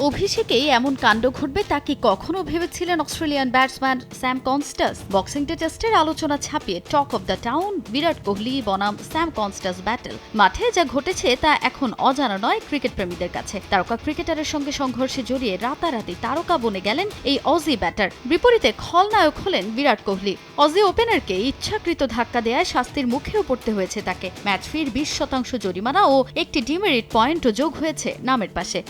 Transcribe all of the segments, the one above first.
অভিষেকেই এমন কাণ্ড ঘটবে তা কি কখনো ভেবেছিলেন Australian batsman Sam Konstas? Boxing Day টেস্টের আলোচনা ছাপিয়ে talk of the town, Virat Kohli, বনাম, স্যাম কনস্টাস ব্যাটেল মাঠে যা ঘটেছে তা এখন অজানা নয় ক্রিকেট প্রেমীদের কাছে। তারকা ক্রিকেটারের সঙ্গে সংঘর্ষে জড়িয়ে রাতারাতি তারকা বনে গেলেন এই অজি ব্যাটার বিপরীতে খলনায়ক হলেন বিরাট কোহলি। অজি ওপেনারকে ইচ্ছাকৃত ধাক্কা দেয়ায় শাস্তির মুখেও পড়তে হয়েছে তাকে। ম্যাচ ফির বিশ শতাংশ জরিমানা ও একটি ডিমেরিট পয়েন্টও যোগ হয়েছে নামের পাশে।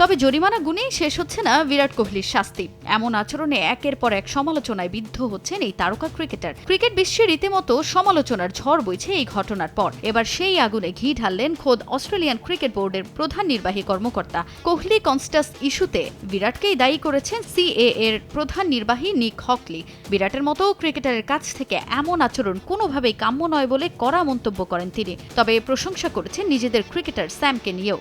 তবে জরিমানা গুনেই শেষ হচ্ছে না বিরাট কোহলির শাস্তি। এমন আচরণে একের পর এক সমালোচনায় বিদ্ধ হচ্ছেন এই তারকা ক্রিকেটার। ক্রিকেট বিশ্বে রীতিমতো সমালোচনার ঝড় বইছে এই ঘটনার পর। এবার সেই আগুনে ঘি ঢাললেন খোদ অস্ট্রেলিয়ান ক্রিকেট বোর্ডের প্রধান নির্বাহী কর্মকর্তা। কোহলি কনস্টাস ইস্যুতে বিরাটকেই দায়ী করেছেন সিএ এর প্রধান নির্বাহী নিক হকলি। বিরাটের মতো ক্রিকেটারের কাছ থেকে এমন আচরণ কোনোভাবেই কাম্য নয় বলে কড়া মন্তব্য করেন তিনি। তবে প্রশংসা করেছেন নিজেদের ক্রিকেটার স্যামকে নিয়েও।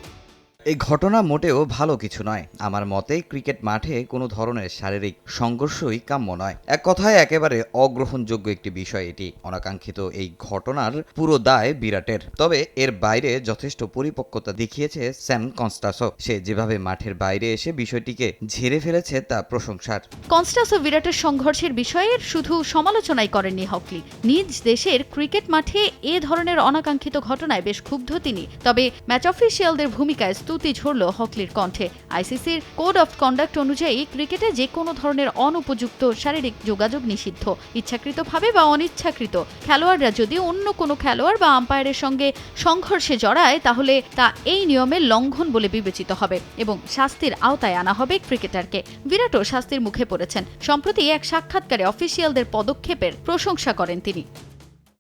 এই ঘটনা মোটেও ভালো কিছু নয়। আমার মতে, ক্রিকেট মাঠে কোনো ধরনের শারীরিক সংঘর্ষই কাম্য নয়। এক কথায়, একেবারে অগ্রহণযোগ্য একটি বিষয় এটি। অনাকাঙ্ক্ষিত এই ঘটনার পুরো দায় বিরাটের। তবে এর বাইরে যথেষ্ট পরিপক্কতা দেখিয়েছে স্যাম কনস্টাসো। সে যেভাবে মাঠের বাইরে এসে বিষয়টিকে ঝেড়ে ফেলেছে, তা প্রশংসার। কনস্টাসো বিরাটের সংঘর্ষের বিষয়ে শুধু সমালোচনাই করেননি হকলি। নিজ দেশের ক্রিকেট মাঠে এ ধরনের অনাকাঙ্ক্ষিত ঘটনায় বেশ ক্ষুব্ধ তিনি। তবে ম্যাচ অফিসিয়ালদের ভূমিকায় স্তুতি ঝরল হকলির কণ্ঠে। আইসিসির কোড অফ কন্ডাক্ট অনুযায়ী ক্রিকেটে যে কোনো ধরনের অনুপযুক্ত শারীরিক যোগাযোগ নিষিদ্ধ। ইচ্ছাকৃতভাবে বা অনিচ্ছাকৃত। খেলোয়াড়রা যদি অন্য কোনো খেলোয়াড় বা আম্পায়ারের সঙ্গে সংঘর্ষে জড়ায়, তাহলে তা এই নিয়মের লঙ্ঘন বলে বিবেচিত হবে এবং শাস্তির আওতায় আনা হবে ক্রিকেটারকে। বিরাটও শাস্তির মুখে পড়েছেন। সম্প্রতি এক সাক্ষাৎকারে অফিসিয়ালদের পদক্ষেপের প্রশংসা করেন তিনি।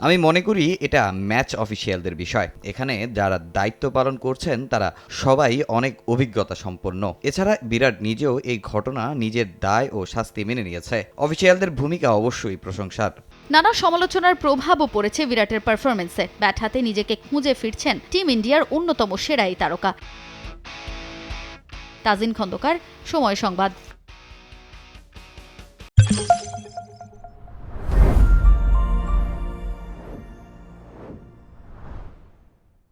আমি মনে করি এটা ম্যাচ অফিসিয়ালদের বিষয়। এখানে যারা দায়িত্ব পালন করছেন, তারা সবাই অনেক অভিজ্ঞতা সম্পন্ন। এছাড়া বিরাট নিজেও এই ঘটনা নিজের দায় ও শাস্তি মেনে নিয়েছে। অফিসিয়ালদের ভূমিকা অবশ্যই প্রশংসার। নানা সমালোচনার প্রভাবও পড়েছে বিরাটের পারফরমেন্সে ব্যাট হাতে নিজেকে খুঁজে ফিরছেন টিম ইন্ডিয়ার অন্যতম সেরাই তারকা। তাজিন খন্দকার, সময় সংবাদ।